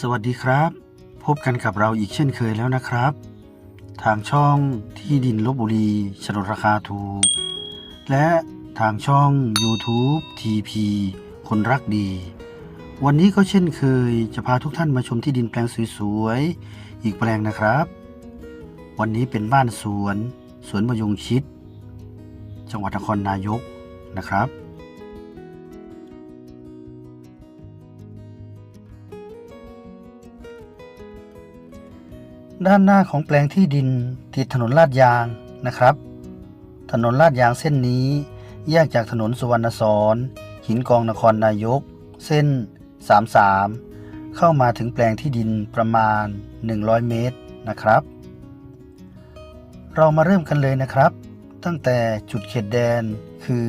สวัสดีครับ พบกันกับเราอีกเช่นเคยแล้วนะครับ ทางช่องที่ดินลบบุรีฉนดราคาถูก และทางช่อง YouTube TP คนรักดี วันนี้ก็เช่นเคยจะพาทุกท่านมาชมที่ดินแปลงสวยๆ อีกแปลงนะครับ วันนี้เป็นบ้านสวน สวนมะยงชิด จังหวัดนครนายกนะครับ ด้านหน้าของแปลงที่ดินติดถนนลาดยางนะครับ ถนนลาดยางเส้นนี้ แยกจากถนนสุวรรณสอนหินกองนครนายก เส้น 33 เข้ามาถึงแปลงที่ดินประมาณ 100 เมตรนะครับ เรามาเริ่มกันเลยนะครับ ตั้งแต่จุดเขตแดนคือ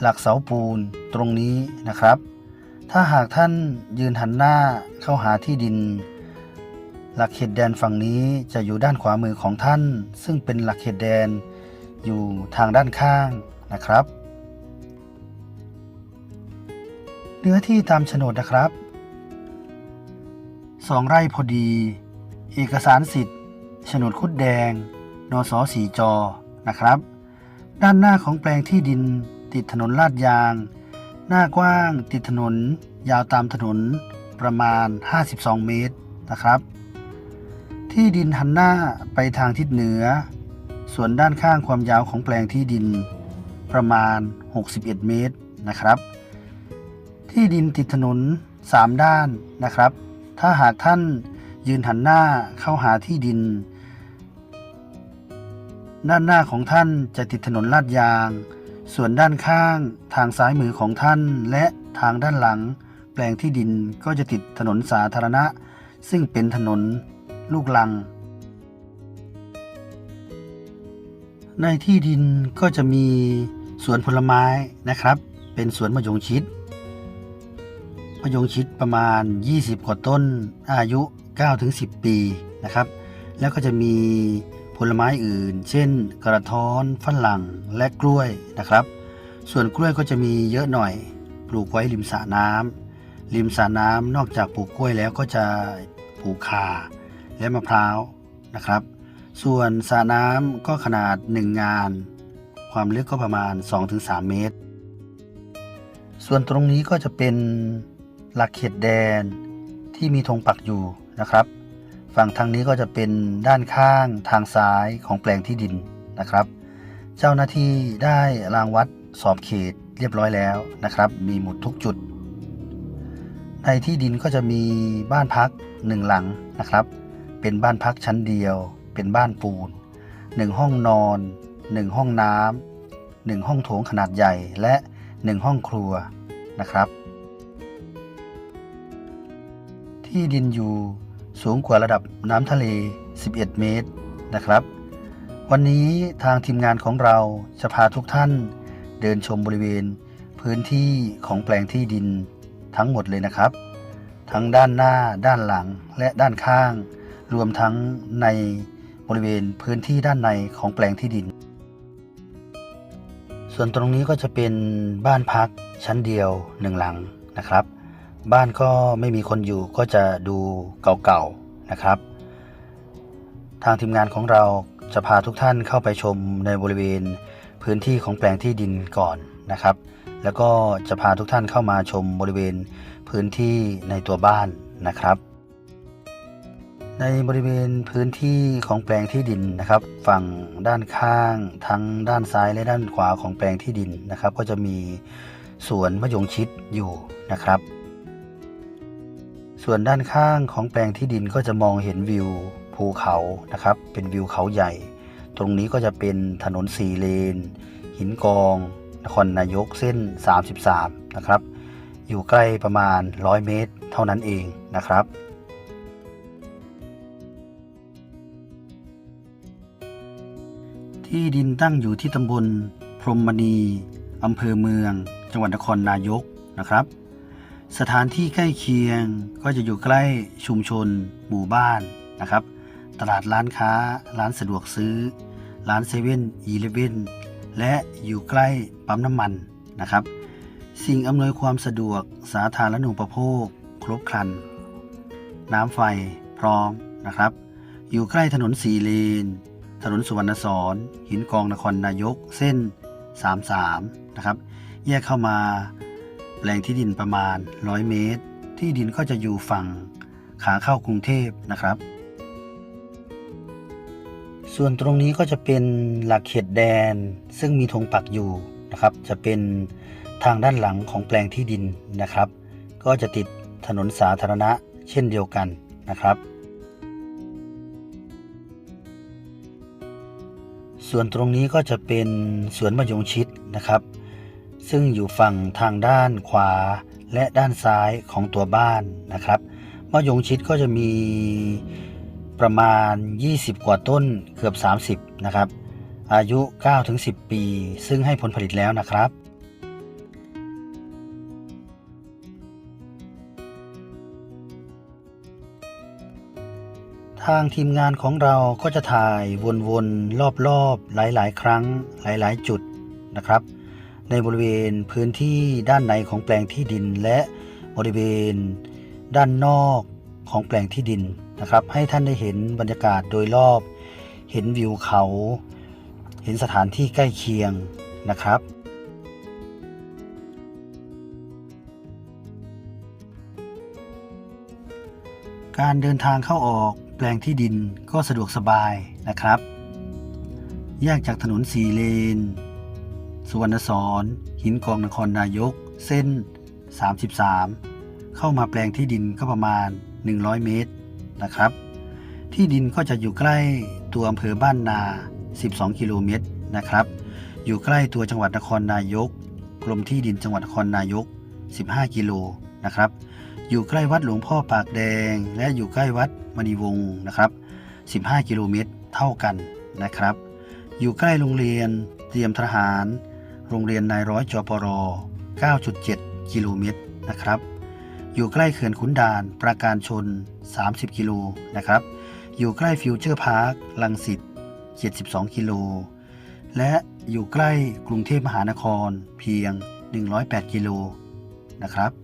หลักเสาปูนตรงนี้นะครับ ถ้าหากท่านยืนหันหน้าเข้าหาที่ดิน หลักเขตแดนฝั่งนี้จะอยู่ด้านขวามือของท่าน ซึ่งเป็นหลักเขตแดนอยู่ทางด้านข้างนะครับ เนื้อที่ตามโฉนดนะครับสองไร่พอดี เอกสารสิทธิ์โฉนดคุดแดง นสสีจอนะครับ ด้านหน้าของแปลงที่ดินติดถนนลาดยาง หน้ากว้างติดถนน ยาวตามถนนประมาณ 52 เมตรนะครับ ที่ดินหันหน้าไปทางทิศเหนือ ส่วนด้านข้างความยาวของแปลงที่ดินประมาณ 61 เมตรนะครับ ที่ดินติดถนน 3 ด้านนะครับ ถ้าหากท่านยืนหันหน้าเข้าหาที่ดิน ด้านหน้าของท่านจะติดถนนลาดยาง ส่วนด้านข้างทางซ้ายมือของท่าน และทางด้านหลัง แปลงที่ดินก็จะติดถนนสาธารณะ ซึ่งเป็นถนน ลูกลัง ในที่ดินก็จะมีสวนผลไม้นะครับ เป็นสวนมะยงชิดมะยงชิดประมาณ 20 กว่าต้นอายุ 9-10 ปีนะครับ แล้วก็จะมีผลไม้อื่น เช่น กระท้อนฝรั่งและกล้วยนะครับ ส่วนกล้วยก็จะมีเยอะหน่อย ปลูกไว้ริมสระน้ำริมสระน้ำนอกจากปลูกกล้วยแล้วก็จะปลูกคา และมะพร้าวนะครับ ส่วนสระน้ำก็ขนาด 1 งาน ความลึกก็ประมาณ 2-3 เมตร ส่วนตรงนี้ก็จะเป็นหลักเขตแดนที่มีธงปักอยู่นะครับ ฝั่งทางนี้ก็จะเป็นด้านข้างทางซ้ายของแปลงที่ดินนะครับ เจ้าหน้าที่ได้รางวัดสอบเขตเรียบร้อยแล้วนะครับ มีหมุดทุกจุด ในที่ดินก็จะมีบ้านพักหนึ่งหลังนะครับ เป็นบ้านพักชั้นเดียว เป็นบ้านปูนหนึ่งห้องนอนหนึ่งห้องน้ำหนึ่งห้องโถงขนาดใหญ่และหนึ่งห้องครัวนะครับ ที่ดินอยู่สูงกว่าระดับน้ำทะเล 11 เมตรนะครับ วันนี้ทางทีมงานของเราจะพาทุกท่านเดินชมบริเวณ พื้นที่ของแปลงที่ดินทั้งหมดเลยนะครับ ทั้งด้านหน้าด้านหลังและด้านข้าง รวมทั้งในบริเวณพื้นที่ด้านในของแปลงที่ดิน ส่วนตรงนี้ก็จะเป็นบ้านพักชั้นเดียวหนึ่งหลังนะครับ บ้านก็ไม่มีคนอยู่ก็จะดูเก่าๆนะครับ ทางทีมงานของเราจะพาทุกท่านเข้าไปชมในบริเวณพื้นที่ของแปลงที่ดินก่อนนะครับ แล้วก็จะพาทุกท่านเข้ามาชมบริเวณพื้นที่ในตัวบ้านนะครับ ในบริเวณพื้นที่ของแปลงที่ดินนะครับ ฝั่งด้านข้างทั้งด้านซ้ายและด้านขวาของแปลงที่ดินนะครับ ก็จะมีสวนมะยงชิดอยู่นะครับ ส่วนด้านข้างของแปลงที่ดินก็จะมองเห็นวิวภูเขานะครับ เป็นวิวเขาใหญ่ ตรงนี้ก็จะเป็นถนนสี่เลน หินกอง นครนายกเส้น 33 นะครับ อยู่ใกล้ประมาณ 100 เมตร เท่านั้นเองนะครับ ที่ดินตั้งอยู่ที่ตำบลพรมมณีอำเภอเมือง จังหวัดนครนายกนะครับ สถานที่ใกล้เคียงก็จะอยู่ใกล้ชุมชน หมู่บ้านนะครับ ตลาดร้านค้า ร้านสะดวกซื้อ ร้านเซเว่นอีเลฟเว่นและอยู่ใกล้ปั๊มน้ำมันนะครับ สิ่งอำนวยความสะดวกสาธารณูปโภค ครบครัน น้ำไฟพร้อมนะครับ อยู่ใกล้ถนนสีเลน ถนนสุวรรณสอนหินกองนครนายกเส้น 33 นะครับ แยกเข้ามาแปลงที่ดินประมาณ 100 เมตร ที่ดินก็จะอยู่ฝั่งขาเข้ากรุงเทพนะครับ ส่วนตรงนี้ก็จะเป็นหลักเขตแดน ซึ่งมีธงปักอยู่นะครับ จะเป็นทางด้านหลังของแปลงที่ดินนะครับ ก็จะติดถนนสาธารณะเช่นเดียวกันนะครับ ส่วนตรงนี้ก็จะเป็นสวนมะยงชิดนะครับ ซึ่งอยู่ฝั่งทางด้านขวาและด้านซ้ายของตัวบ้านนะครับมะยงชิดก็จะมีประมาณ 20 กว่าต้นเกือบ 30 นะครับ อายุ 9-10 ปี ซึ่งให้ผลผลิตแล้วนะครับ ทางทีมงานของเราก็จะถ่ายวนๆ รอบๆ หลายๆ ครั้งหลายๆ จุดนะครับ ในบริเวณพื้นที่ด้านในของแปลงที่ดิน และบริเวณด้านนอกของแปลงที่ดินนะครับ ให้ท่านได้เห็นบรรยากาศโดยรอบ เห็นวิวเขา เห็นสถานที่ใกล้เคียงนะครับการเดินทางเข้าออก ลงที่ดินก็สะดวกสบายนะครับ แยกจากถนนสี่เลน สุวรรณสอนหินกองนครนายก เส้น 33 เข้ามาแปลงที่ดินก็ประมาณ 100 เมตรนะครับ ที่ดินก็จะอยู่ใกล้ตัวอำเภอบ้านนา 12 กิโลเมตรนะครับ อยู่ใกล้ตัวจังหวัดนครนายก กรมที่ดินจังหวัดนครนายก 15 กิโลนะครับ อยู่ใกล้วัดหลวงพ่อปากแดง และอยู่ใกล้วัดมณีวงศ์นะครับ 15 กิโลเมตรเท่ากันนะครับ อยู่ใกล้โรงเรียนเตรียมทหาร โรงเรียนนายร้อยจปร 9.7 กิโลเมตรนะครับ อยู่ใกล้เขื่อนขุนด่านประการชน 30 กิโลนะครับ อยู่ใกล้ฟิวเจอร์พาร์คลังสิต72 กิโล และอยู่ใกล้กรุงเทพมหานครเพียง 108 กิโลนะครับ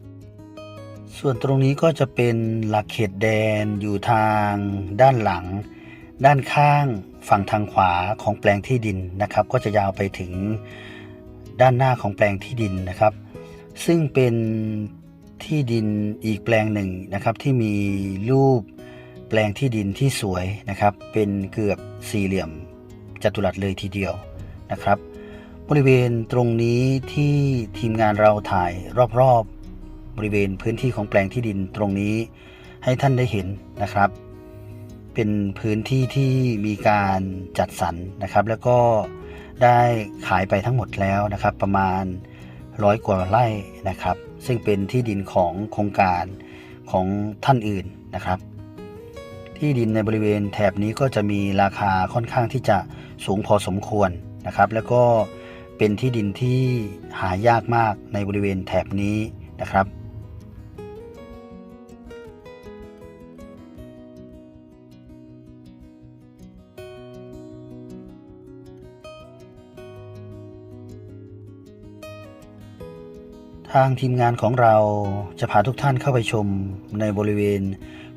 ส่วนตรงนี้ก็จะเป็นหลักเขตแดนอยู่ทางด้านหลัง ด้านข้างฝั่งทางขวาของแปลงที่ดินนะครับ ก็จะยาวไปถึงด้านหน้าของแปลงที่ดินนะครับ ซึ่งเป็นที่ดินอีกแปลงหนึ่งนะครับ ที่มีรูปแปลงที่ดินที่สวยนะครับ เป็นเกือบสี่เหลี่ยมจัตุรัสเลยทีเดียวนะครับ บริเวณตรงนี้ที่ทีมงานเราถ่ายรอบๆ บริเวณพื้นที่ของแปลงที่ดินตรงนี้ ให้ท่านได้เห็นนะครับ เป็นพื้นที่ที่มีการจัดสรรนะครับ แล้วก็ได้ขายไปทั้งหมดแล้วนะครับ ประมาณร้อยกว่าไร่นะครับ ซึ่งเป็นที่ดินของโครงการของท่านอื่นนะครับ ที่ดินในบริเวณแถบนี้ก็จะมีราคาค่อนข้างที่จะสูงพอสมควรนะครับ แล้วก็เป็นที่ดินที่หายากมากในบริเวณแถบนี้นะครับ ทางทีมงานของเราจะพาทุกท่านเข้าไปชมในบริเวณ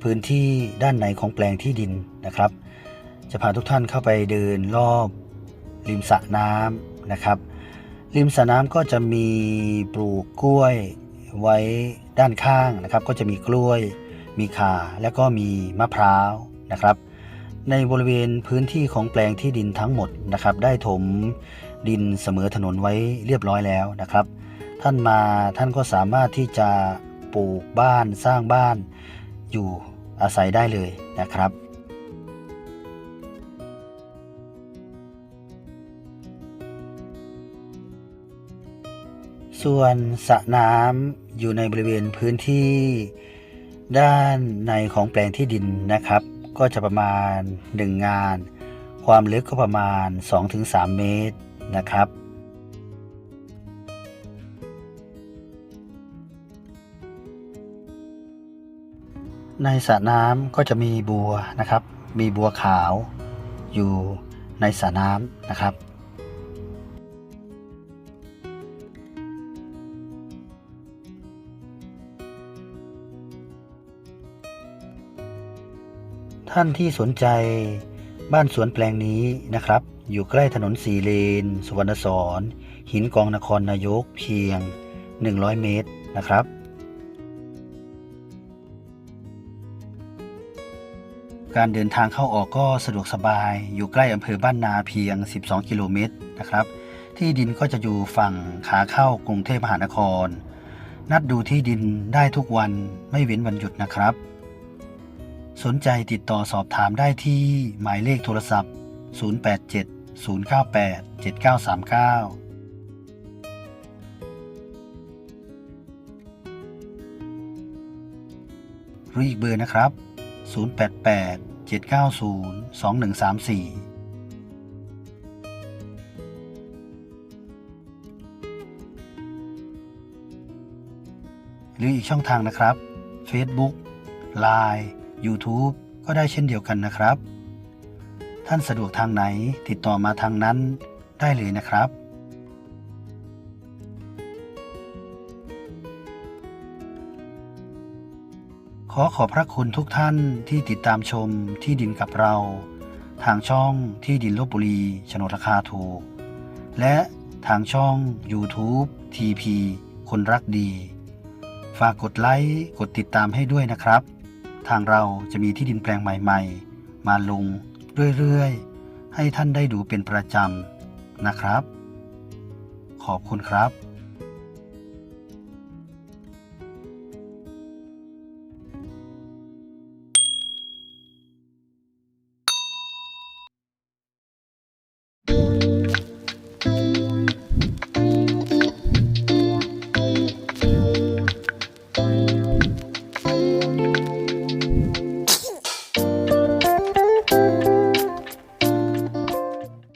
พื้นที่ด้านในของแปลงที่ดินนะครับ จะพาทุกท่านเข้าไปเดินรอบริมสระน้ำนะครับ ริมสระน้ำก็จะมีปลูกกล้วยไว้ด้านข้างนะครับ ก็จะมีกล้วย มีข่าและก็มีมะพร้าวนะครับ ในบริเวณพื้นที่ของแปลงที่ดินทั้งหมดนะครับ ได้ถมดินเสมอถนนไว้เรียบร้อยแล้วนะครับ ท่านมาท่านก็สามารถที่จะปลูกบ้านสร้างบ้านอยู่อาศัยได้เลยนะครับ ส่วนสระน้ำอยู่ในบริเวณพื้นที่ด้านในของแปลงที่ดินนะครับ ก็จะประมาณ 1 งาน ความลึกก็ประมาณ 2-3 เมตรนะครับ ในสระน้ำก็จะมีบัวนะครับ มีบัวขาวอยู่ในสระน้ำนะครับ ท่านที่สนใจบ้านสวนแปลงนี้นะครับ อยู่ใกล้ถนนสีเลน สุวรรณสอนหินกองนครนายกเพียง 100 เมตรนะครับ การเดินทางเข้าออกก็สะดวกสบายอยู่ใกล้อำเภอบ้านนาเพียง 12 กิโลเมตรนะครับ ที่ดินก็จะอยู่ฝั่งขาเข้ากรุงเทพมหานคร นัดดูที่ดินได้ทุกวันไม่เว้นวันหยุดนะครับ สนใจติดต่อสอบถามได้ที่หมายเลขโทรศัพท์ 087 098 7939หรืออีกเบอร์นะครับ 088 790 2134หรืออีกช่องทางนะครับ Facebook Line YouTube ก็ได้เช่นเดียวกันนะครับ ท่านสะดวกทางไหนติดต่อมาทางนั้นได้เลยนะครับ ขอขอบพระคุณทุกท่านที่ติดตามชมที่ดินกับเรา ทางช่องที่ดินลบบุรีโฉนดราคาถูก และทางช่อง YouTube TP คนรักดี ฝากกดไลค์กดติดตามให้ด้วยนะครับ ทางเราจะมีที่ดินแปลงใหม่ๆ มาลงเรื่อยๆ ให้ท่านได้ดูเป็นประจำนะครับ ขอบคุณครับ